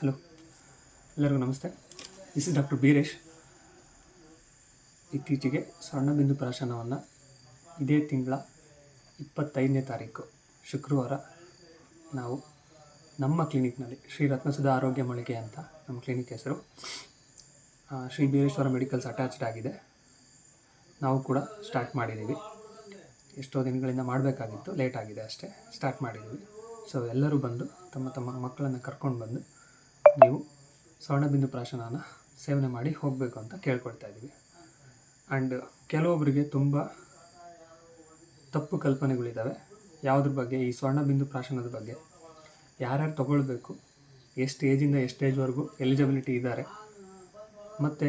Hello, ಎಲ್ಲರಿಗೂ ನಮಸ್ತೆ. This is doctor Beeresh ಇತ್ತೀಚೆಗೆ ಸ್ವರ್ಣಬಿಂದು ಪ್ರಾಶನವನ್ನು ಇದೇ ತಿಂಗಳ ಇಪ್ಪತ್ತೈದನೇ ತಾರೀಕು, ಶುಕ್ರವಾರ ನಾವು ನಮ್ಮ ಕ್ಲಿನಿಕ್ನಲ್ಲಿ ಶ್ರೀ ರತ್ನಸುಧಾ ಆರೋಗ್ಯ ಮಳಿಗೆ ಅಂತ ನಮ್ಮ ಕ್ಲಿನಿಕ್ ಹೆಸರು. ಶ್ರೀ ಬೀರೇಶ್ವರ ಮೆಡಿಕಲ್ಸ್ ಅಟ್ಯಾಚ್ಡ್ ಆಗಿದೆ. ನಾವು ಕೂಡ ಸ್ಟಾರ್ಟ್ ಮಾಡಿದ್ದೀವಿ. ಎಷ್ಟೋ ದಿನಗಳಿಂದ ಮಾಡಬೇಕಾಗಿತ್ತು, ಲೇಟ್ ಆಗಿದೆ ಅಷ್ಟೇ, ಸ್ಟಾರ್ಟ್ ಮಾಡಿದ್ದೀವಿ. ಸೊ ಎಲ್ಲರೂ ಬಂದು ತಮ್ಮ ತಮ್ಮ ಮಕ್ಕಳನ್ನು ಕರ್ಕೊಂಡು ಬಂದು ನೀವು ಸ್ವರ್ಣಬಿಂದು ಪ್ರಾಶನನ ಸೇವನೆ ಮಾಡಿ ಹೋಗಬೇಕು ಅಂತ ಕೇಳ್ಕೊಳ್ತಾ ಇದ್ದೀವಿ. ಆ್ಯಂಡ್ ಕೆಲವೊಬ್ಬರಿಗೆ ತುಂಬ ತಪ್ಪು ಕಲ್ಪನೆಗಳಿದ್ದಾವೆ ಯಾವುದ್ರ ಬಗ್ಗೆ, ಈ ಸ್ವರ್ಣಬಿಂದು ಪ್ರಾಶನದ ಬಗ್ಗೆ ಯಾರ್ಯಾರು ತಗೊಳ್ಬೇಕು, ಎಷ್ಟು ಏಜಿಂದ ಎಷ್ಟು ಏಜ್ವರೆಗೂ ಎಲಿಜಿಬಿಲಿಟಿ ಇದ್ದಾರೆ ಮತ್ತು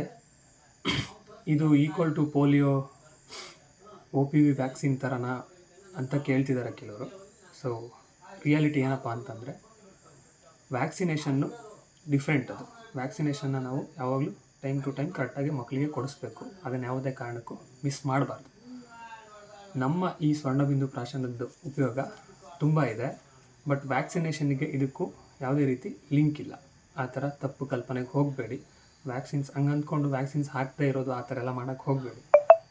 ಇದು equal to polio O P V vaccine ಥರನಾ ಅಂತ ಕೇಳ್ತಿದ್ದಾರೆ ಕೆಲವರು. ಸೊ ರಿಯಾಲಿಟಿ ಏನಪ್ಪ ಅಂತಂದರೆ ವ್ಯಾಕ್ಸಿನೇಷನ್ನು ಡಿಫ್ರೆಂಟ್ ಅದು ವ್ಯಾಕ್ಸಿನೇಷನ್ನ ನಾವು ಯಾವಾಗಲೂ ಟೈಮ್ ಟು ಟೈಮ್ ಕರೆಕ್ಟಾಗಿ ಮಕ್ಕಳಿಗೆ ಕೊಡಿಸ್ಬೇಕು. ಅದನ್ನು ಯಾವುದೇ ಕಾರಣಕ್ಕೂ ಮಿಸ್ ಮಾಡಬಾರ್ದು. ನಮ್ಮ ಈ ಸ್ವರ್ಣಬಿಂದು ಪ್ರಾಶನದ್ದು ಉಪಯೋಗ ತುಂಬ ಇದೆ. ಬಟ್ ವ್ಯಾಕ್ಸಿನೇಷನ್ಗೆ ಇದಕ್ಕೂ ಯಾವುದೇ ರೀತಿ ಲಿಂಕ್ ಇಲ್ಲ. ಆ ಥರ ತಪ್ಪು ಕಲ್ಪನೆಗೆ ಹೋಗಬೇಡಿ. ವ್ಯಾಕ್ಸಿನ್ಸ್ ಹಂಗೆ ಅಂದ್ಕೊಂಡು ವ್ಯಾಕ್ಸಿನ್ಸ್ ಹಾಕ್ತಾ ಇರೋದು ಆ ಥರ ಎಲ್ಲ ಮಾಡೋಕ್ಕೆ ಹೋಗಬೇಡಿ.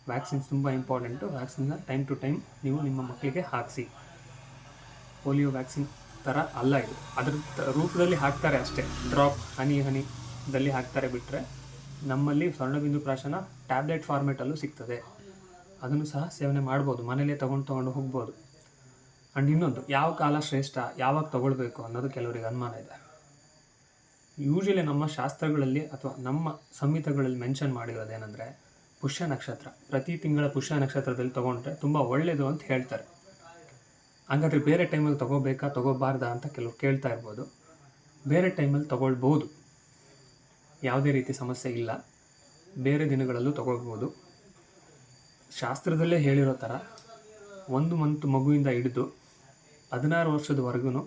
ವ್ಯಾಕ್ಸಿನ್ಸ್ ತುಂಬ ಇಂಪಾರ್ಟೆಂಟು. ವ್ಯಾಕ್ಸಿನ್ನ ಟೈಮ್ ಟು ಟೈಮ್ ನೀವು ನಿಮ್ಮ ಮಕ್ಕಳಿಗೆ ಹಾಕಿಸಿ. ಪೋಲಿಯೋ ವ್ಯಾಕ್ಸಿನ್ ಥರ ಅಲ್ಲ ಇದು. ಅದ್ರ ರೂಪದಲ್ಲಿ ಹಾಕ್ತಾರೆ ಅಷ್ಟೇ. ಡ್ರಾಪ್, ಹನಿ ಹನಿದಲ್ಲಿ ಹಾಕ್ತಾರೆ ಬಿಟ್ಟರೆ ನಮ್ಮಲ್ಲಿ ಸ್ವರ್ಣಬಿಂದು ಪ್ರಾಶನ ಟ್ಯಾಬ್ಲೆಟ್ ಫಾರ್ಮೇಟಲ್ಲೂ ಸಿಗ್ತದೆ. ಅದನ್ನು ಸಹ ಸೇವನೆ ಮಾಡ್ಬೋದು. ಮನೆಯಲ್ಲೇ ತೊಗೊಂಡು ತೊಗೊಂಡು ಹೋಗ್ಬೋದು. ಆ್ಯಂಡ್ ಇನ್ನೊಂದು, ಯಾವ ಕಾಲ ಶ್ರೇಷ್ಠ, ಯಾವಾಗ ತಗೊಳ್ಬೇಕು ಅನ್ನೋದು ಕೆಲವರಿಗೆ ಅನುಮಾನ ಇದೆ. ಯೂಶಲಿ ನಮ್ಮ ಶಾಸ್ತ್ರಗಳಲ್ಲಿ ಅಥವಾ ನಮ್ಮ ಸಂಹಿತೆಗಳಲ್ಲಿ ಮೆನ್ಷನ್ ಮಾಡಿರೋದೇನೆಂದರೆ ಪುಷ್ಯ ನಕ್ಷತ್ರ. ಪ್ರತಿ ತಿಂಗಳ ಪುಷ್ಯ ನಕ್ಷತ್ರದಲ್ಲಿ ತೊಗೊಂಡ್ರೆ ತುಂಬ ಒಳ್ಳೆಯದು ಅಂತ ಹೇಳ್ತಾರೆ. ಹಂಗಾದ್ರೆ ಬೇರೆ ಟೈಮಲ್ಲಿ ತೊಗೋಬೇಕಾ, ತೊಗೋಬಾರ್ದಾ ಅಂತ ಕೆಲವು ಕೇಳ್ತಾ ಇರ್ಬೋದು. ಬೇರೆ ಟೈಮಲ್ಲಿ ತೊಗೊಳ್ಬೋದು ಯಾವುದೇ ರೀತಿ ಸಮಸ್ಯೆ ಇಲ್ಲ. ಬೇರೆ ದಿನಗಳಲ್ಲೂ ತೊಗೊಳ್ಬೋದು ಶಾಸ್ತ್ರದಲ್ಲೇ ಹೇಳಿರೋ ಥರ ಒಂದು ಮಂತ್ ಮಗುವಿಂದ ಹಿಡಿದು ಹದಿನಾರು ವರ್ಷದವರೆಗೂ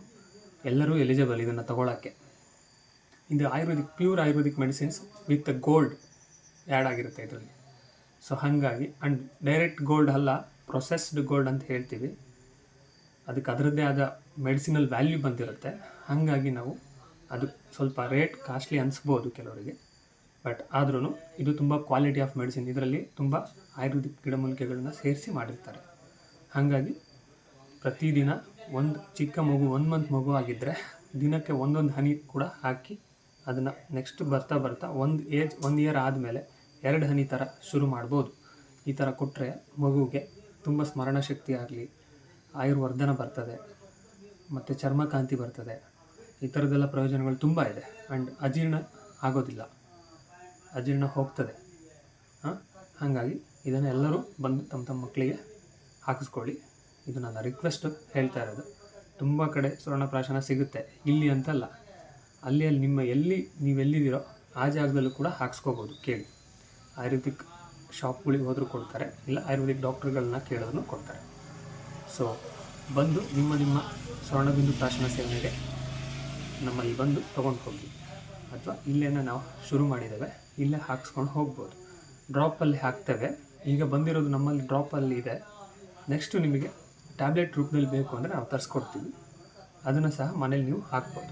ಎಲ್ಲರೂ ಎಲಿಜಿಬಲ್ ಇದನ್ನು ತಗೊಳ್ಳೋಕ್ಕೆ ಇದು ayurvedic pure ayurvedic medicines with gold add ಆಗಿರುತ್ತೆ ಇದರಲ್ಲಿ. ಸೊ ಹಾಗಾಗಿ ಆ್ಯಂಡ್ ಡೈರೆಕ್ಟ್ ಗೋಲ್ಡ್ ಅಲ್ಲ ಪ್ರೊಸೆಸ್ಡ್ ಗೋಲ್ಡ್ ಅಂತ ಹೇಳ್ತೀವಿ. ಅದಕ್ಕೆ ಅದರದ್ದೇ ಆದ ಮೆಡಿಸಿನಲ್ ವ್ಯಾಲ್ಯೂ ಬಂದಿರುತ್ತೆ. ಹಾಗಾಗಿ ನಾವು ಅದು ಸ್ವಲ್ಪ ರೇಟ್ ಕಾಸ್ಟ್ಲಿ ಅನಿಸ್ಬೋದು ಕೆಲವರಿಗೆ. ಬಟ್ ಆದ್ರೂ ಇದು ತುಂಬ ಕ್ವಾಲಿಟಿ ಆಫ್ ಮೆಡಿಸಿನ್. ಇದರಲ್ಲಿ ತುಂಬ ಆಯುರ್ವೇದಿಕ್ ಗಿಡಮೂಲಿಕೆಗಳನ್ನ ಸೇರಿಸಿ ಮಾಡಿರ್ತಾರೆ. ಹಾಗಾಗಿ ಪ್ರತಿದಿನ ಒಂದು ಚಿಕ್ಕ ಮಗು ಒಂದು ಮಂತ್ ಮಗು ಆಗಿದ್ದರೆ ದಿನಕ್ಕೆ ಒಂದೊಂದು ಹನಿ ಕೂಡ ಹಾಕಿ ಅದನ್ನು ನೆಕ್ಸ್ಟ್ ಬರ್ತಾ ಬರ್ತಾ ಒಂದು ಏಜ್ ಒಂದು ಇಯರ್ ಆದಮೇಲೆ ಎರಡು ಹನಿ ಥರ ಶುರು ಮಾಡ್ಬೋದು. ಈ ಥರ ಕೊಟ್ಟರೆ ಮಗುಗೆ ತುಂಬ ಸ್ಮರಣ ಶಕ್ತಿ ಆಗಲಿ ಆಯುರ್ವರ್ಧನ ಬರ್ತದೆ, ಮತ್ತು ಚರ್ಮಕಾಂತಿ ಬರ್ತದೆ, ಈ ಥರದ್ದೆಲ್ಲ ಪ್ರಯೋಜನಗಳು ತುಂಬ ಇದೆ. ಆ್ಯಂಡ್ ಅಜೀರ್ಣ ಆಗೋದಿಲ್ಲ. ಅಜೀರ್ಣ ಹೋಗ್ತದೆ. ಹಾಂ? ಹಾಗಾಗಿ ಇದನ್ನು ಎಲ್ಲರೂ ಬಂದು ತಮ್ಮ ತಮ್ಮ ಮಕ್ಕಳಿಗೆ ಹಾಕಿಸ್ಕೊಳ್ಳಿ. ಇದು ನನ್ನ ರಿಕ್ವೆಸ್ಟ್ ಹೇಳ್ತಾ ಇರೋದು. ತುಂಬ ಕಡೆ ಸುವರ್ಣಪ್ರಾಶನ ಸಿಗುತ್ತೆ. ಇಲ್ಲಿ ಅಂತಲ್ಲ, ಅಲ್ಲಿ ಅಲ್ಲಿ ನಿಮ್ಮ ಎಲ್ಲಿ ನೀವೆಲ್ಲಿದ್ದೀರೋ ಆ ಜಾಗದಲ್ಲೂ ಕೂಡ ಹಾಕ್ಸ್ಕೋಬೋದು ಕೇಳಿ. ಆಯುರ್ವೇದಿಕ್ ಶಾಪ್ಗಳಿಗೆ ಹೋದರೂ ಕೊಡ್ತಾರೆ, ಇಲ್ಲ ಆಯುರ್ವೇದಿಕ್ ಡಾಕ್ಟ್ರುಗಳನ್ನ ಕೇಳೋದನ್ನು ಕೊಡ್ತಾರೆ. ಸೊ ಬಂದು ನಿಮ್ಮ ನಿಮ್ಮ ಸ್ವರ್ಣಬಿಂದು ಪ್ರಾಶನ ಸೇವನೆಗೆ ನಮ್ಮಲ್ಲಿ ಬಂದು ತೊಗೊಂಡು ಹೋಗಿ. ಅಥವಾ ಇಲ್ಲೇನ ನಾವು ಶುರು ಮಾಡಿದ್ದೇವೆ, ಇಲ್ಲೇ ಹಾಕ್ಸ್ಕೊಂಡು ಹೋಗ್ಬೋದು. ಡ್ರಾಪಲ್ಲಿ ಹಾಕ್ತೇವೆ. ಈಗ ಬಂದಿರೋದು ನಮ್ಮಲ್ಲಿ ಡ್ರಾಪಲ್ಲಿ ಇದೆ. ನೆಕ್ಸ್ಟು ನಿಮಗೆ ಟ್ಯಾಬ್ಲೆಟ್ ರೂಪದಲ್ಲಿ ಬೇಕು ಅಂದರೆ ನಾವು ತರಿಸ್ಕೊಡ್ತೀವಿ. ಅದನ್ನು ಸಹ ಮನೇಲಿ ನೀವು ಹಾಕ್ಬೋದು.